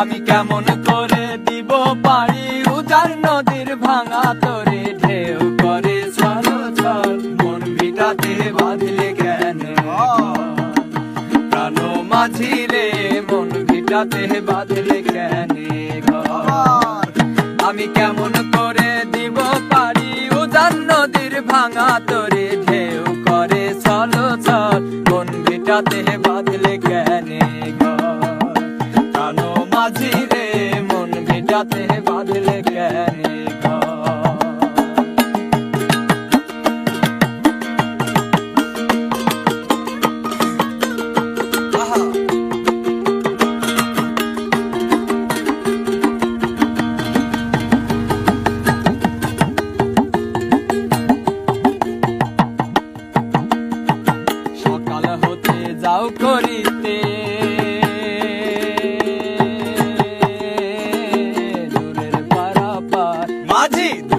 আমি কেমন করে দিব পারি? উজার নদীর ভাঙা তরে ঢেউ করে ছল ছল মন ভিটাতে বাঁধলে কেন? প্রাণ মাঝি রে মন ভিটাতে বাঁধলে কেন আমি কেমন করে দিব পারি? উজান নদীর ভাঙা তরে ঢেউ করে ছল ছল মন ভিটাতে বাঁধলে কেন? মাঝি রে মন ভিটাতে বাঁধলে কেন যাও করিতে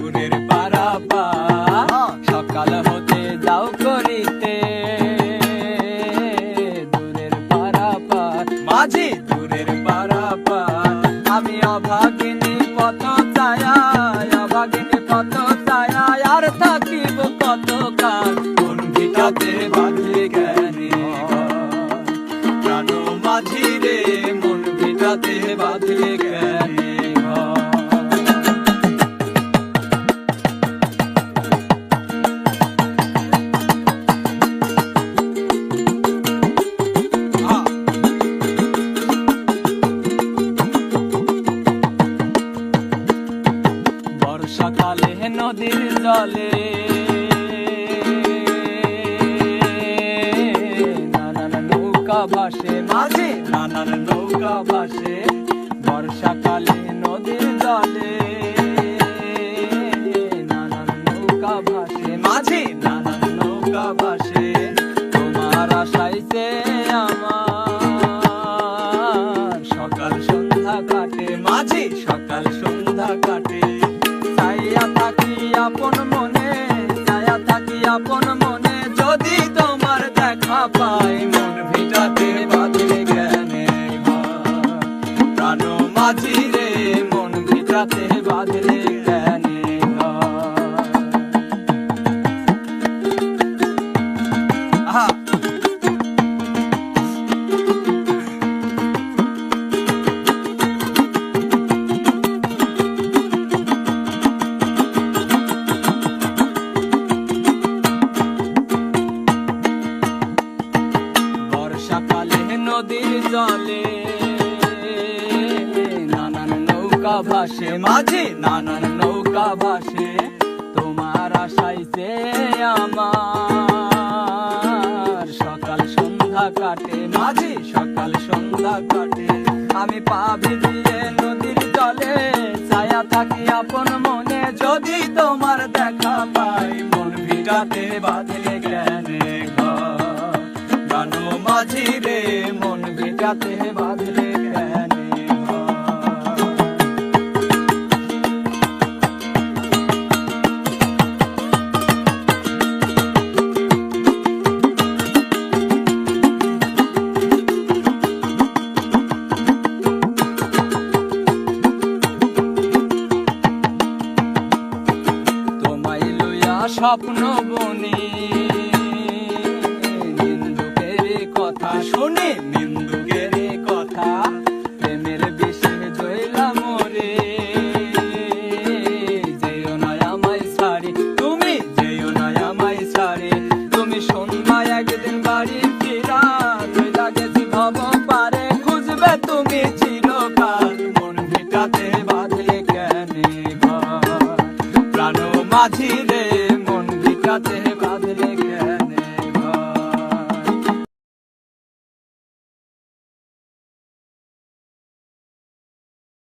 মাঝি দূরের পারাপার সকাল হতে যাও করিতে। দূরের পারাপার মাঝি। দূরের পারাপার আমি অভাগিনী কত ছায়া অভাগিনী কত ছায়া আর থাকিব কত কাল। কোন ভিটাতে বাঁধলে জ্ঞানী প্রাণ মাঝি রে মন ভিটাতে বাঁধলে জ্ঞানী বর্ষাকালে নদীর জলে। নানান নৌকা ভাসে, মাঝে নানান নৌকা ভাসে, বর্ষাকালে নদীর জলে। নানান নৌকা ভাসে, মাঝে নানান নৌকা ভাসে, তোমার আশায় যে আমার। সকাল সন্ধ্যা কাটে, মাঝে সকাল সন্ধ্যা কাটে। আপন মনে, ছায়া থাকি আপন মনে, যদি তোমার দেখা পাই, মন ভিটাতে বাঁধলে জ্ঞানে প্রাণ মাঝি রে, মন ভিটাতে বাঁধলে জ্ঞানে আহা! বর্ষাকালে নদীর জলে। নানান নৌকা ভাসে, মাঝে নানান নৌকা ভাসে। তোমার আশাই যে আমার। সকাল সন্ধ্যা কাটে, মাঝে সকাল সন্ধ্যা কাটে। আমি পা ভিজিয়ে নদীর জলে, ছায়া থাকি আপন মনে। যদি তোমার দেখা পাই, মন ভিটাতে বাঁধলে জ্ঞানে গানো মাঝি রে মন ভিটাতে বাঁধলে স্বপ্ন বনি। শুনি নিন্দুকের কথা, প্রেমের বিষে জয়লা মোরে। যেও না আমায় ছাড়ি, তুমি যেও না আমায় ছাড়ি। তুমি সন্ধ্যায় একদিন বাড়ি ফিরা জয়লা গেছি ভব পারে খুঁজবে তুমি চিরকাল। মন ভিটাতে বাঁধলে কেন প্রাণ মাঝি রে মন ভিটাতে